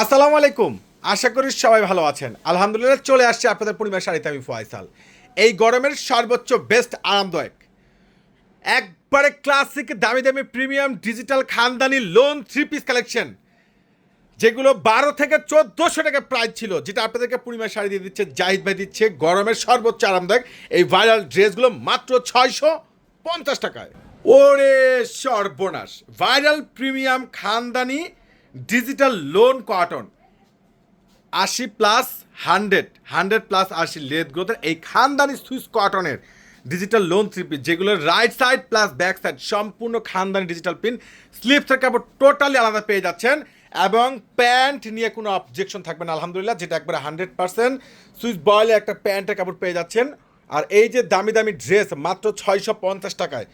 আসসালামু আলাইকুম। আশা করি সবাই ভালো আছেন। আলহামদুলিল্লাহ চলে আসছে আপনাদের পরিবার শাড়িতে আমি ফয়সাল। এই গরমের সর্বোচ্চ বেস্ট আরামদায়ক। একবারে ক্লাসিক দামি দামি প্রিমিয়াম ডিজিটাল খানদানি লোন থ্রি পিস কালেকশন যেগুলো বারো থেকে চোদ্দোশো টাকা প্রাইস ছিল, যেটা আপনাদেরকে পূর্ণিমা শাড়ি দিয়ে দিচ্ছে, জাহিদ ভাই দিচ্ছে গরমের সর্বোচ্চ আরামদায়ক। এই ভাইরাল ড্রেসগুলো মাত্র ছয়শো পঞ্চাশ টাকায়। ওরে সর্বনাশ! ভাইরাল প্রিমিয়াম খানদানি ডিজিটাল লোন কটন আশি প্লাস হান্ড্রেড হান্ড্রেড প্লাস আশি লেদ গ্রোথের এই খানদানি সুইস কটনের ডিজিটাল লোন থ্রি পিস যেগুলো right side plus back side সম্পূর্ণ খানদানি ডিজিটাল পিন স্লিপসের কাপড় টোটালি আলাদা পেয়ে যাচ্ছেন এবং প্যান্ট নিয়ে কোনো অবজেকশন থাকবে না, আলহামদুলিল্লাহ, যেটা একবারে হান্ড্রেড পার্সেন্ট সুইচ বয়েলে একটা প্যান্টের কাপড় পেয়ে যাচ্ছেন। আর এই যে দামি দামি ড্রেস মাত্র ছয়শো পঞ্চাশ টাকায়,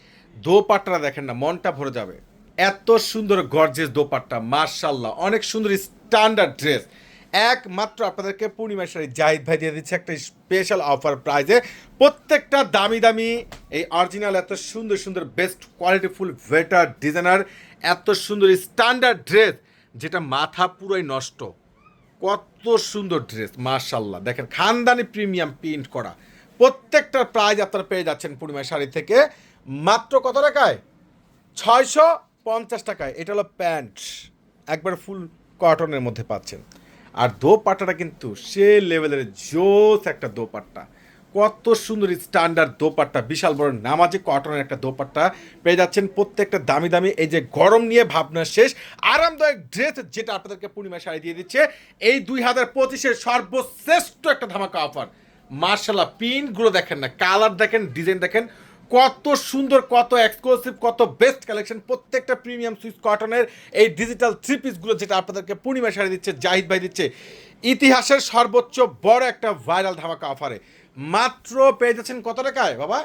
দোপাট্টাটা দেখেন না, মনটা ভরে যাবে। এত সুন্দর গর্জেস দোপাট্টা মার্শাল্লাহ অনেক সুন্দর স্ট্যান্ডার্ড ড্রেস একমাত্র আপনাদেরকে পূর্ণিমা শাড়ি জাহিদ ভাই দিয়ে দিচ্ছে একটা স্পেশাল অফার প্রাইজে প্রত্যেকটা দামি দামি, এই অরিজিনাল এত সুন্দর সুন্দর বেস্ট কোয়ালিটিফুল ভেটার ডিজাইনার এত সুন্দর স্ট্যান্ডার্ড ড্রেস যেটা মাথা পুরোই নষ্ট। কত সুন্দর ড্রেস মার্শাল্লাহ দেখেন, খানদানি প্রিমিয়াম প্রিন্ট করা। প্রত্যেকটার প্রাইজ আপনারা পেয়ে যাচ্ছেন পূর্ণিমা শাড়ি থেকে। মাত্র কত টাকায়? ছয়শো পঞ্চাশ টাকায়, এটা হলো প্যান্ট। একবার ফুল কটনের মধ্যে পাচ্ছেন। আর দোপাট্টাটা কিন্তু সে লেভেলের জোস একটা দোপাট্টা। কত সুন্দর স্ট্যান্ডার্ড দোপাট্টা, বিশাল বড় নামাজি কটনের একটা দোপাট্টা পেয়ে যাচ্ছেন প্রত্যেকটা দামি দামি। এই যে গরম নিয়ে ভাবনা শেষ, আরামদায়ক ড্রেস যেটা আপনাদেরকে পূর্ণিমা শাড়ি দিয়ে দিচ্ছে। এই দুই হাজার পঁচিশের সর্বশ্রেষ্ঠ একটা ধামাকা অফার। মার্শাল্লাহ, পিনগুলো দেখেন না, কালার দেখেন, ডিজাইন দেখেন। কত সুন্দর, কত এক্সক্লুসিভ কত বেস্ট কালেকশন প্রত্যেকটা প্রিমিয়াম সুইস কটনের এই ডিজিটাল থ্রি পিসগুলো যেটা আপনাদেরকে পূর্ণিমা শাড়ি দিচ্ছে, জাহিদ ভাই দিচ্ছে, ইতিহাসের সর্বোচ্চ বড় একটা ভাইরাল ধামাকা অফারে মাত্র পেয়ে যাচ্ছেন কত টাকায়, বাবা?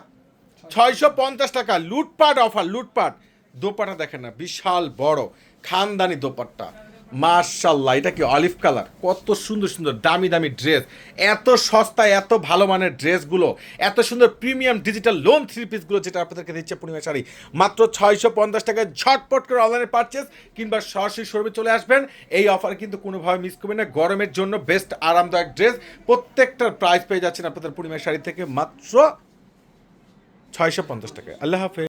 ছয়শো পঞ্চাশ টাকা, লুটপাট অফার লুটপাট। দোপাটা দেখেন না, বিশাল বড়, খানদানি দোপাট্টা। মার্শাল্লাহ এটা কি অলিভ কালার? কত সুন্দর সুন্দর দামি দামি ড্রেস। এত সস্তা, এত ভালো মানের ড্রেসগুলো, এত সুন্দর প্রিমিয়াম ডিজিটাল লোন থ্রি পিসগুলো যেটা আপনাদেরকে দিচ্ছে পূর্ণিমা শাড়ি। মাত্র ছয়শো পঞ্চাশ টাকায় ঝটপট করে অনলাইনে পারচেস কিংবা সরাসরি শোরুমে চলে আসবেন। এই অফার কিন্তু কোনোভাবে মিস করবেন না। গরমের জন্য বেস্ট আরামদায়ক ড্রেস। প্রত্যেকটার প্রাইস পেয়ে যাচ্ছেন আপনাদের পূর্ণিমা শাড়ি থেকে মাত্র ছয়শো পঞ্চাশ টাকায়। আল্লাহ হাফেজ।